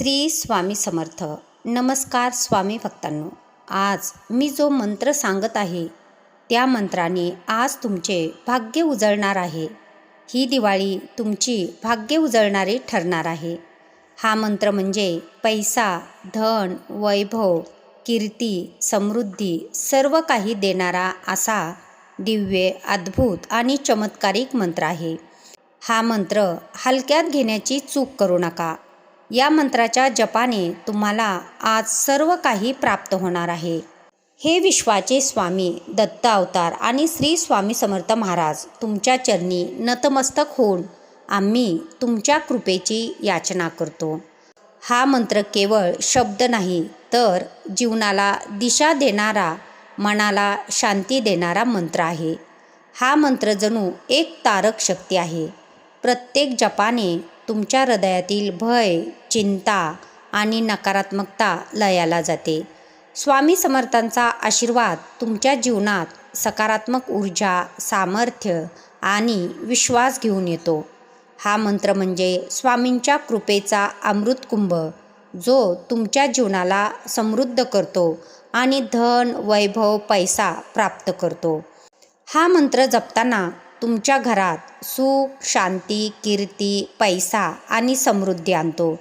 श्री स्वामी समर्थ. नमस्कार स्वामी भक्तांनो. आज मी जो मंत्र सांगत आहे त्या मंत्राने आज तुमचे भाग्य उजळणार आहे. ही दिवाळी तुमची भाग्य उजळणारी ठरणार आहे. हा मंत्र म्हणजे पैसा धन वैभव कीर्ती समृद्धी सर्व काही देणारा असा दिव्य अद्भुत आणि चमत्कारिक मंत्र आहे. हा मंत्र हलक्यात घेण्याची चूक करू नका. या मंत्राच्या जपाने तुम्हाला आज सर्व काही प्राप्त होणार आहे. हे विश्वाचे स्वामी दत्त अवतार आणि श्री स्वामी समर्थ महाराज तुमच्या चरणी नतमस्तक होऊन आम्ही तुमच्या कृपेची याचना करतो. हा मंत्र केवळ शब्द नाही तर जीवनाला दिशा देणारा मनाला शांती देणारा मंत्र आहे. हा मंत्र जणू एक तारक शक्ती आहे. प्रत्येक जपाने तुमच्या हृदयातील भय चिंता आणि नकारात्मकता लयाला जाते. स्वामी समर्थांचा आशीर्वाद तुमच्या जीवनात सकारात्मक ऊर्जा सामर्थ्य आणि विश्वास घेऊन येतो. हा मंत्र म्हणजे स्वामींच्या कृपेचा अमृतकुंभ जो तुमच्या जीवनाला समृद्ध करतो आणि धन वैभव पैसा प्राप्त करतो. हा मंत्र जपताना तुमच्या घरात सुख शांती कीर्ती पैसा आणि समृद्धी आणतो.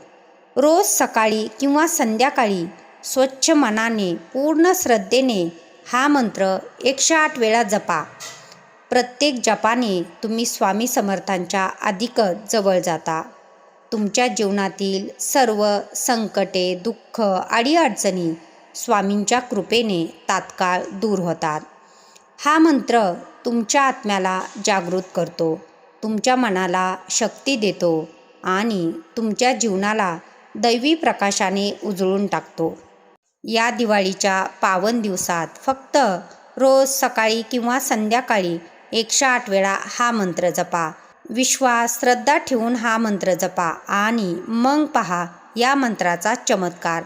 रोज सकाळी किंवा संध्याकाळी स्वच्छ मनाने पूर्ण श्रद्धेने हा मंत्र एकशे आठ वेळा जपा. प्रत्येक जपाने तुम्ही स्वामी समर्थांच्या अधिकच जवळ जाता. तुमच्या जीवनातील सर्व संकटे दुःख अडीअडचणी स्वामींच्या कृपेने तात्काळ दूर होतात. हा मंत्र तुमच्या आत्म्याला जागृत करतो तुमच्या मनाला शक्ती देतो आणि तुमच्या जीवनाला दैवी प्रकाशाने उजळून टाकतो. या दिवाळीच्या पावन दिवसात फक्त रोज सकाळी किंवा संध्याकाळी एकशे आठ वेळा हा मंत्र जपा. विश्वास श्रद्धा ठेवून हा मंत्र जपा आणि मग पहा या मंत्राचा चमत्कार.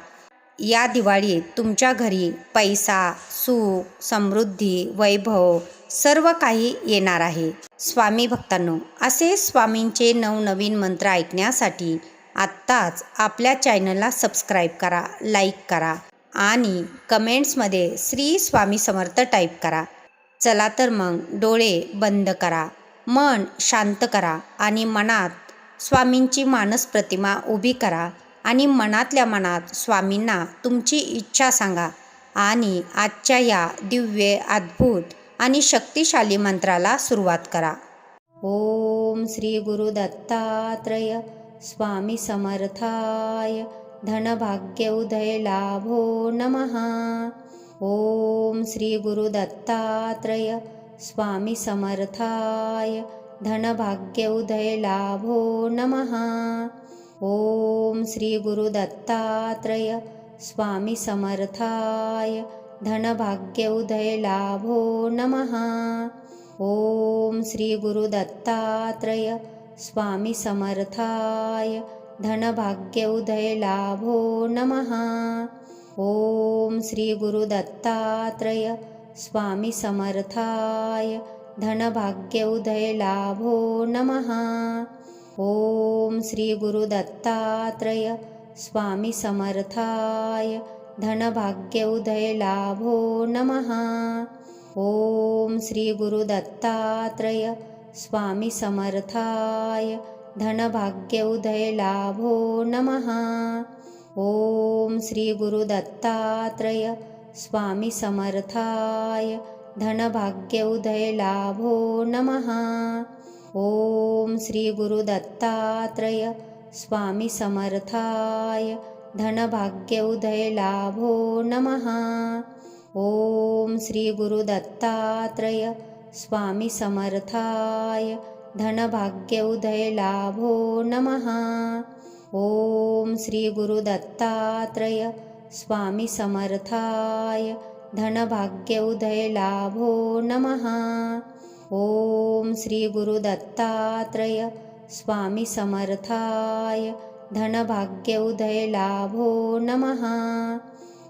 या दिवाळीत तुमच्या घरी पैसा सुख समृद्धी वैभव सर्व काही येणार आहे. स्वामी भक्तांनो असे स्वामींचे नवनवीन मंत्र ऐकण्यासाठी आत्ताच आपल्या चॅनलला सबस्क्राईब करा लाईक करा आणि कमेंट्समध्ये श्री स्वामी समर्थ टाईप करा. चला तर मग डोळे बंद करा मन शांत करा आणि मनात स्वामींची मानस प्रतिमा उभी करा आणि मनातल्या मनात स्वामींना तुमची इच्छा सांगा आणि आजच्या या दिव्य अद्भुत आणि शक्तिशाली मंत्राला सुरुवात करा. ओम श्री गुरु दत्तात्रय स्वामी समर्थाय धनभाग्य उदय लाभो नमः। ओम श्री गुरु दत्तात्रय स्वामी समर्थाय धनभाग्य उदय लाभो नमः। ओम श्री गुरु दत्तात्रय स्वामी समर्थाय धनभाग्य उदय लाभो नमः। ओम श्री गुरु दत्तात्रय स्वामी समर्थाय धनभाग्य उदय लाभो नमः। ओम श्री गुरु दत्तात्रय स्वामी समर्थाय धनभाग्य उदय लाभो नमः। ओम श्री गुरु दत्तात्रय स्वामी समर्थाय धनभाग्य उदय लाभो नमः। ओम श्री गुरु दत्तात्रय स्वामी समर्थाय धनभाग्य उदय लाभो नमः। ॐ श्रीगुरुदत्तात्रय स्वामी समर्थाय धनभाग्य उदय लाभो नमः। ॐ श्रीगुरुदत्तात्रय स्वामी समर्थाय धनभाग्य उदय लाभो नमः। ॐ श्रीगुरुदत्तात्रय दत्तात्रय स्वामी समर्थाय धनभाग्य उदय लाभो नमः। ॐ श्री गुरु दत्तात्रय स्वामी समर्थाय धनभाग्य उदय लाभो नमः। ॐ श्री गुरु दत्तात्रय स्वामी समर्थाय धनभाग्य उदय लाभो नमः।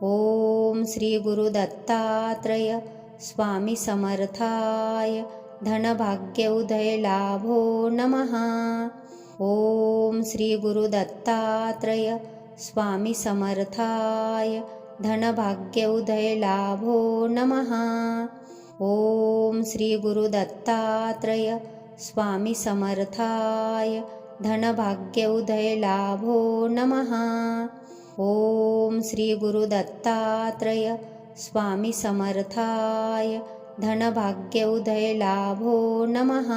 ॐ श्री गुरु दत्तात्रय स्वामी समर्थाय. धनभाग्य उदय लाभो नमः. ओम श्री गुरु दत्तात्रय. स्वामी समर्थाय. धनभाग्य उदय लाभो नमः. ॐ श्रीगुरुदत्तात्रय स्वामी समर्थाय. धनभाग्य उदय लाभो नमः. ॐ श्रीगुरुदत्तात्रय स्वामी समर्थाय धनभाग्य उदय लाभो नमः।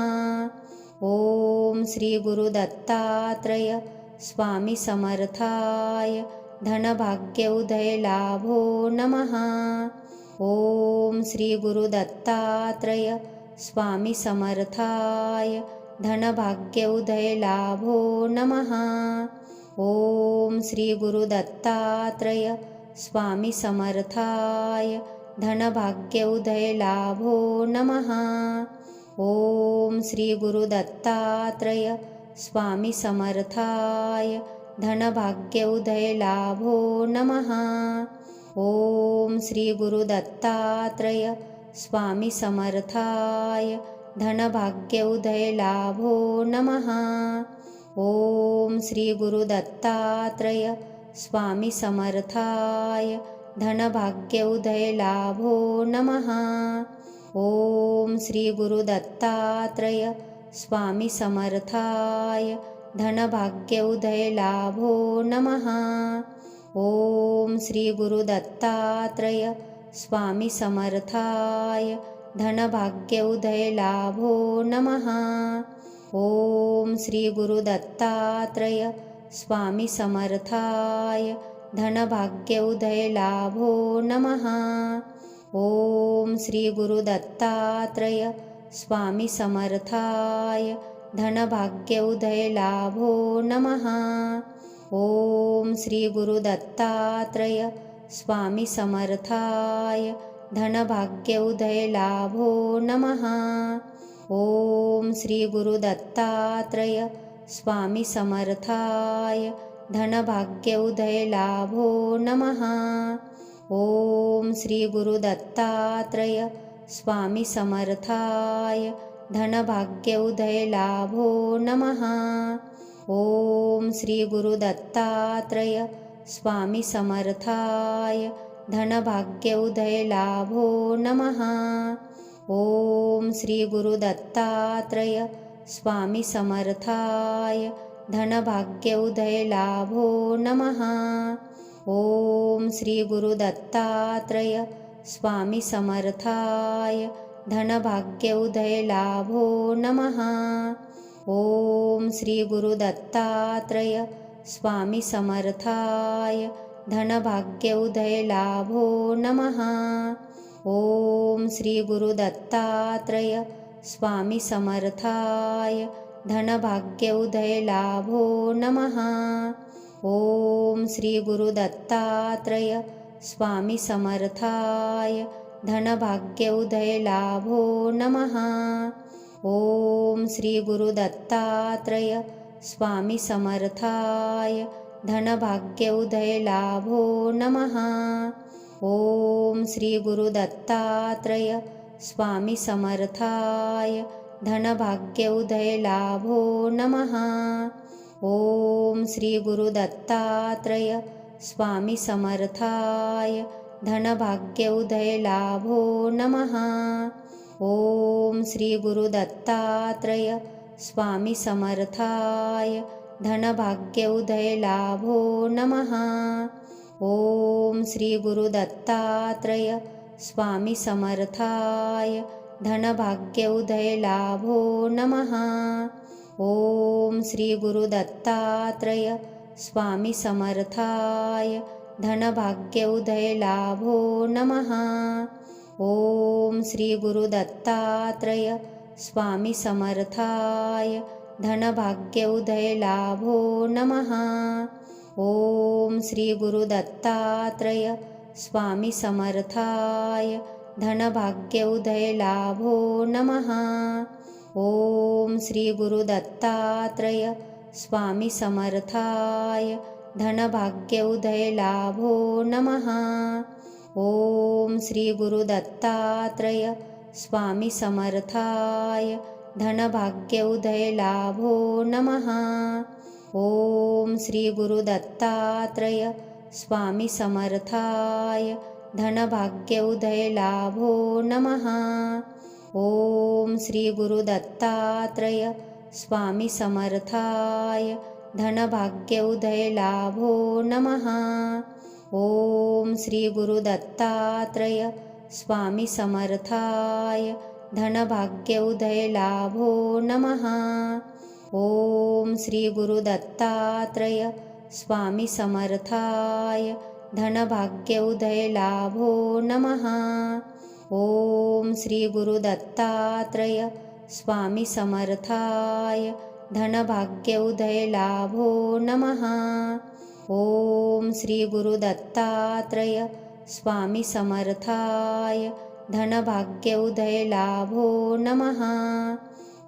ॐ श्रीगुरुदत्तात्रय स्वामी समर्थाय धनभाग्य उदय लाभो नमः। ॐ श्रीगुरुदत्तात्रय स्वामी समर्थाय धनभाग्य उदय लाभो नमः। ॐ श्रीगुरुदत्तात्रय स्वामी समर्थाय धनभाग्य उदय लाभो नमः। ॐ श्रीगुरुदत्तात्रय स्वामी समर्थाय धनभाग्य उदय लाभो नमः। ॐ श्रीगुरुदत्तात्रय स्वामी समर्थाय धनभाग्य उदय लाभो नमः। ॐ श्रीगुरुदत्तात्रय स्वामी समर्थाय धनभाग्य उदय लाभो नमः। ॐ श्रीगुरुदत्तात्रय स्वामी समर्थाय धनभाग्य उदय लाभो नमः। ॐ श्रीगुरुदत्तात्रय स्वामी समर्थाय धनभाग्य उदय लाभो नमः। ॐ श्रीगुरुदत्तात्रय स्वामी समर्थाय धनभाग्य उदय लाभो नमः। ॐ श्रीगुरुदत्तात्रय स्वामी समर्थाय धनभाग्य उदय लाभो नमः। ॐ श्रीगुरुदत्तात्रय स्वामी समर्थाय धनभाग्य उदय लाभो नमः। ॐ श्रीगुरुदत्तात्रय स्वामी समर्थाय धनभाग्य उदय लाभो नमः। ॐ श्रीगुरुदत्तात्रय स्वामी समर्थाय धनभाग्य उदय लाभो नमः। ॐ श्रीगुरुदत्तात्रय स्वामी समर्थाय धनभाग्य उदय लाभो नमः। ॐ श्रीगुरुदत्तात्रय स्वामी समर्थाय धनभाग्य उदय लाभो नमः। ॐ श्रीगुरुदत्तात्रय स्वामी समर्थाय धनभाग्य उदय लाभो नमः। ॐ श्रीगुरुदत्तात्रय स्वामी समर्थाय धनभाग्य उदय लाभो नमः। ॐ श्रीगुरुदत्तात्रय स्वामी समर्थाय धनभाग्य उदय लाभो नमः। ॐ श्रीगुरुदत्तात्रय स्वामी समर्थाय धनभाग्य उदय लाभो नमः। ॐ श्रीगुरुदत्तात्रय स्वामी समर्थाय धनभाग्य उदय लाभो नमः। ॐ श्रीगुरुदत्तात्रय स्वामी समर्थाय धनभाग्य उदय लाभो नमः। ॐ श्रीगुरुदत्तात्रय स्वामी समर्थाय धनभाग्य उदय लाभो नमः। ॐ श्रीगुरुदत्तात्रय स्वामी समर्थाय धनभाग्य उदय लाभो नमः। ॐ श्रीगुरुदत्तात्रय स्वामी समर्थाय धनभाग्य उदय लाभो नमः। ॐ श्रीगुरुदत्तात्रय स्वामी समर्थाय धनभाग्य उदय लाभो नमः। ॐ श्रीगुरुदत्तात्रय स्वामी समर्थाय धनभाग्य उदय लाभो नमः। ॐ श्रीगुरुदत्तात्रय स्वामी समर्थाय धनभाग्य उदय लाभो नमः। ॐ श्री गुरुदत्तात्रय स्वामी समर्थाय धनभाग्य उदय लाभो नमः। ॐ श्री गुरुदत्तात्रय स्वामी समर्थाय धनभाग्य उदय लाभो नमः। ॐ श्री गुरुदत्तात्रय स्वामी समर्थाय धनभाग्य उदय लाभो नमः। ॐ श्रीगुरुदत्तात्रय स्वामी समर्थाय धनभाग्य उदय लाभो नमः। ॐ श्रीगुरुदत्तात्रय स्वामी समर्थाय धनभाग्य उदय लाभो नमः। ॐ श्रीगुरुदत्तात्रय स्वामी समर्थाय धनभाग्य उदय लाभो नमः। ॐ श्रीगुरुदत्तात्रय स्वामी समर्थाय धनभाग्य उदय लाभो नमः। ॐ श्रीगुरुदत्तात्रय स्वामी समर्थाय धनभाग्य उदय लाभो नमः।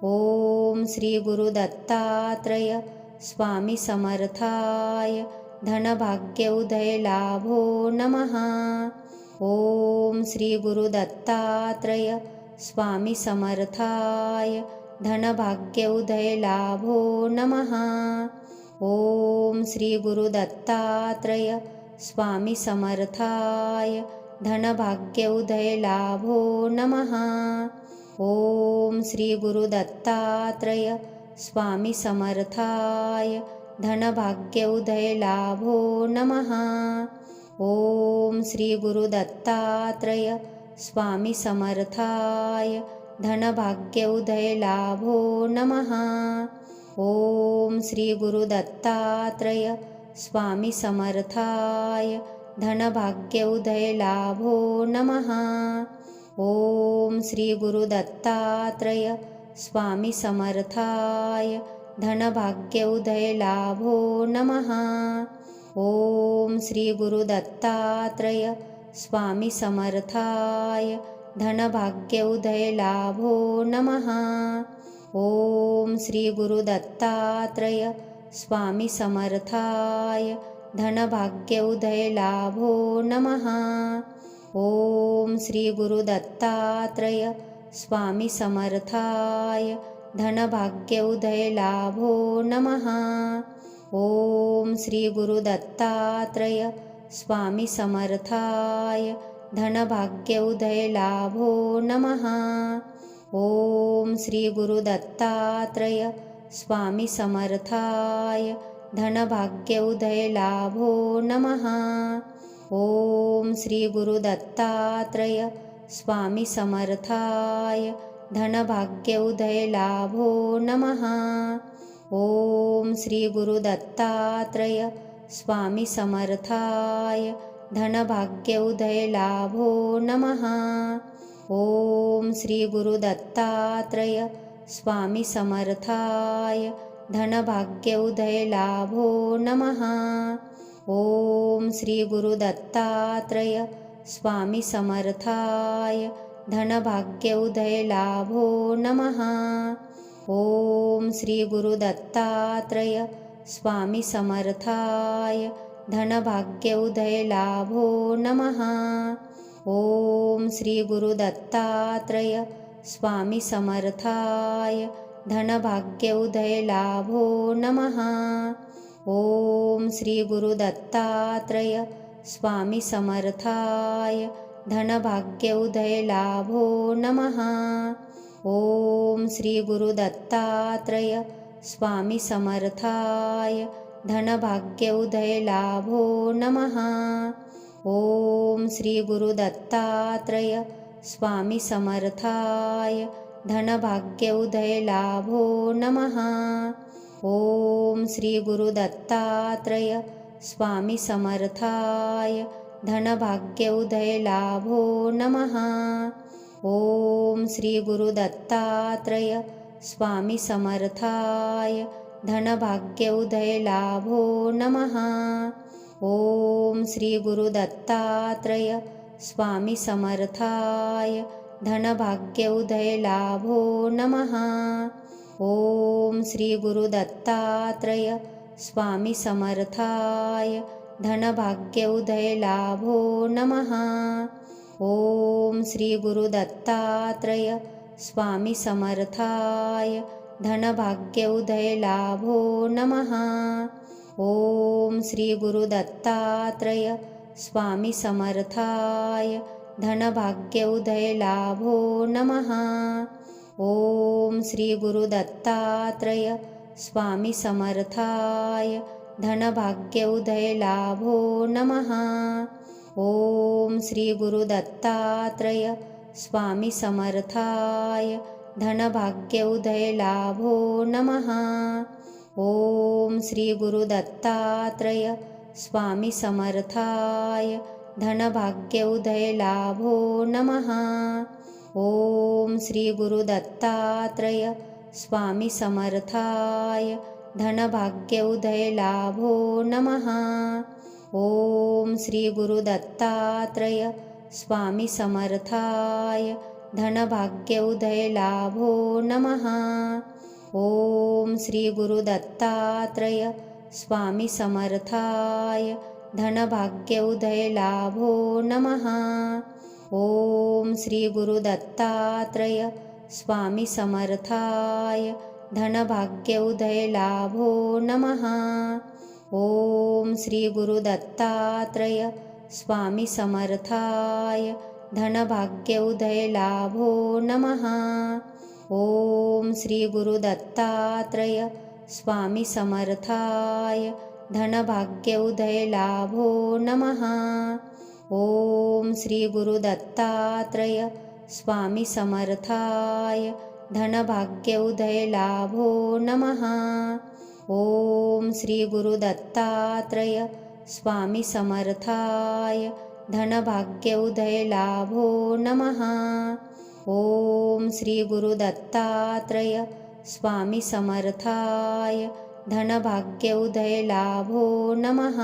ॐ श्रीगुरुदत्तात्रय स्वामी समर्थाय धनभाग्य उदय लाभो नमः। ॐ श्रीगुरुदत्तात्रय स्वामी समर्थाय धनभाग्य उदय लाभो नमः। ॐ श्रीगुरुदत्तात्रय स्वामी समर्थाय धनभाग्य उदय लाभो नमः। ॐ श्रीगुरुदत्तात्रय स्वामी समर्थाय धनभाग्य उदय लाभो नमः। ॐ श्रीगुरुदत्तात्रय स्वामी समर्थाय धनभाग्य उदय लाभो नमः। ॐ श्रीगुरुदत्तात्रय स्वामी समर्थाय धनभाग्य उदय लाभो नमः। ॐ श्रीगुरुदत्तात्रय स्वामी समर्थाय. धनभाग्य उदय लाभो नमः. ॐ श्रीगुरुदत्तात्रय स्वामी समर्थाय. धनभाग्य उदय लाभो नमः. ॐ श्रीगुरुदत्तात्रय स्वामी समर्थाय. धनभाग्य उदय लाभो नमः. ॐ श्रीगुरुदत्तात्रय स्वामी समर्थाय धनभाग्य उदय लाभो नमः ॐ श्रीगुरुदत्तात्रय स्वामी समर्थाय धनभाग्य उदय लाभो नमः ॐ श्रीगुरुदत्तात्रय स्वामी समर्थाय धनभाग्य उदय लाभो नमः ॐ श्रीगुरुदत्तात्रय स्वामी समर्थाय धनभाग्य उदय लाभो नमः। ॐ श्रीगुरुदत्तात्रय स्वामी समर्थाय धनभाग्य उदय लाभो नमः। ॐ श्रीगुरुदत्तात्रय स्वामी समर्थाय धनभाग्य उदय लाभो नमः। ॐ श्रीगुरुदत्तात्रय स्वामी समर्थाय धनभाग्य उदय लाभो नमः। ॐ श्रीगुरुदत्तात्रय स्वामी समर्थाय धनभाग्य उदय लाभो नमः। ॐ श्रीगुरुदत्तात्रय स्वामी समर्थाय धनभाग्य उदय लाभो नमः। ॐ श्रीगुरुदत्तात्रय स्वामी समर्थाय धनभाग्य उदय लाभो नमः। ॐ श्रीगुरुदत्तात्रय स्वामी समर्थाय धनभाग्य उदय लाभो नमः। ॐ श्रीगुरुदत्तात्रय स्वामी समर्थाय धनभाग्य उदय लाभो नमः। ॐ श्रीगुरुदत्तात्रय स्वामी समर्थाय धनभाग्य उदय लाभो नमः। ॐ श्रीगुरुदत्तात्रय स्वामी समर्थाय धनभाग्य उदय लाभो नमः। ॐ श्रीगुरुदत्तात्रय स्वामी समर्थाय धनभाग्य उदय लाभो नमः। ॐ श्रीगुरुदत्तात्रय स्वामी समर्थाय धनभाग्य उदय लाभो नमः। ॐ श्रीगुरुदत्तात्रय स्वामी समर्थाय धनभाग्यौदयलाभो नमः। ॐ श्रीगुरुदत्तात्रय स्वामी समर्थाय धनभाग्यौदयलाभो नमः। ॐ श्रीगुरुदत्तात्रय स्वामी समर्थाय धनभाग्यौदयलाभो नमः। ॐ श्रीगुरुदत्तात्रय स्वामी समर्थाय धनभाग्यौदयलाभो नमः। ॐ श्रीगुरुदत्तात्रय स्वामी समर्थाय धनभाग्यौदयलाभो नमः। ॐ श्रीगुरुदत्तात्रय स्वामी समर्थाय धनभाग्यौदयलाभो नमः। ॐ श्रीगुरुदत्तात्रय स्वामी समर्थाय धनभाग्यौदयलाभो नमः। ॐ श्रीगुरुदत्तात्रय स्वामी समर्थाय धनभाग्यौदयलाभो नमः। ॐ श्रीगुरुदत्तात्रय स्वामी समर्थाय धनभाग्यौदयलाभो नमः। ॐ श्रीगुरुदत्तात्रय स्वामी समर्थाय धनभाग्यौदयलाभो नमः। ॐ श्रीगुरुदत्तात्रय स्वामी समर्थाय धनभाग्यौदयलाभो नमः। ॐ श्रीगुरुदत्तात्रय स्वामी समर्थाय धनभाग्यौदयलाभो नमः। ॐ श्रीगुरुदत्तात्रय स्वामी समर्थाय धनभाग्यौदयलाभो नमः। ॐ श्रीगुरुदत्तात्रय स्वामी समर्थाय धनभाग्यौदयलाभो नमः।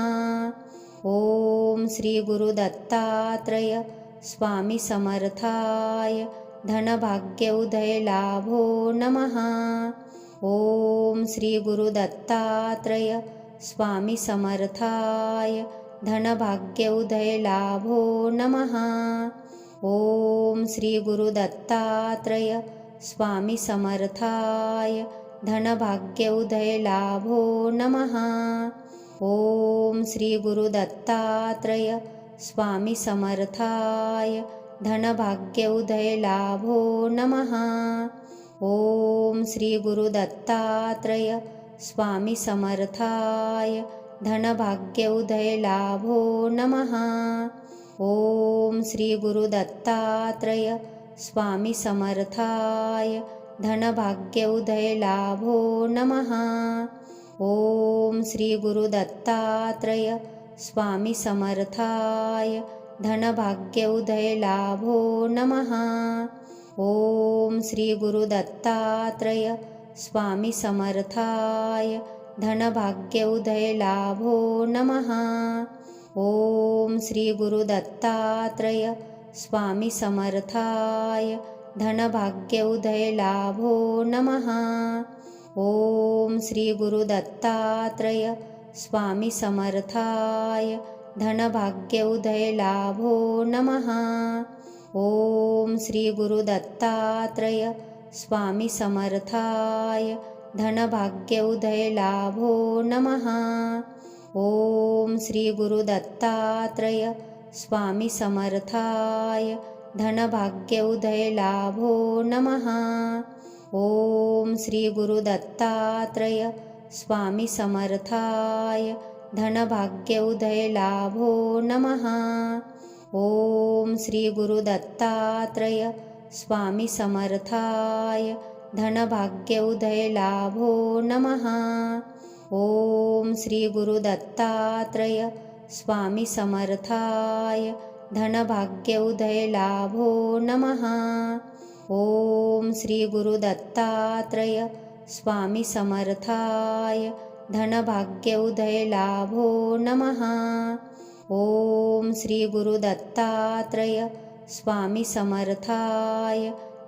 ॐ श्रीगुरुदत्तात्रय स्वामी समर्थाय धनभाग्यौदयलाभो नमः। ॐ श्रीगुरुदत्तात्रय स्वामी समर्थाय धनभाग्यौदयलाभो नमः। ॐ श्रीगुरुदत्तात्रय स्वामी समर्थाय धनभाग्यौदयलाभो नमः। ॐ श्रीगुरुदत्तात्रय स्वामी समर्थाय धनभाग्यौदयलाभो नमः। ॐ श्रीगुरुदत्तात्रय स्वामी समर्थाय धनभाग्यौदयलाभो नमः। ॐ श्रीगुरुदत्तात्रय स्वामी समर्थाय धनभाग्यौदयलाभो नमः। ॐ श्रीगुरुदत्तात्रय स्वामी समर्थाय धनभाग्यौदयलाभो नमः। ॐ श्रीगुरुदत्तात्रय स्वामी समर्थाय धनभाग्यौदयलाभो नमः। ॐ श्रीगुरुदत्तात्रय स्वामी समर्थाय धनभाग्यौदयलाभो नमः। ॐ श्रीगुरुदत्तात्रय स्वामी समर्थाय धनभाग्यौदयलाभो नमः। ॐ श्रीगुरुदत्तात्रय स्वामी समर्थाय धनभाग्यौदयलाभो नमः। ॐ श्रीगुरुदत्तात्रय स्वामी समर्थाय धनभाग्यौदयलाभो नमः। ॐ श्रीगुरुदत्तात्रय स्वामी समर्थाय धनभाग्यौदयलाभो नमः। ॐ श्रीगुरुदत्तात्रय स्वामी समर्थाय धनभाग्यौदयलाभो नमः। ॐ श्रीगुरुदत्तात्रय स्वामी समर्थाय धनभाग्यौदयलाभो नमः। ॐ श्रीगुरुदत्तात्रय स्वामी समर्थाय धनभाग्यौदयलाभो नमः। ॐ श्रीगुरुदत्तात्रय स्वामी समर्थाय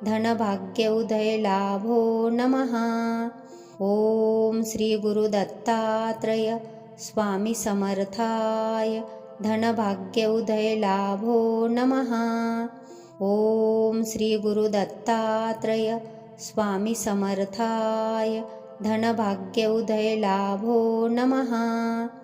धनभाग्यौदयलाभो नमः। ॐ श्रीगुरुदत्तात्रय स्वामी समर्थाय धनभाग्यौदयलाभो नमः। ॐ श्रीगुरुदत्तात्रय स्वामी समर्थाय. धनभाग्य उदय लाभो नमः.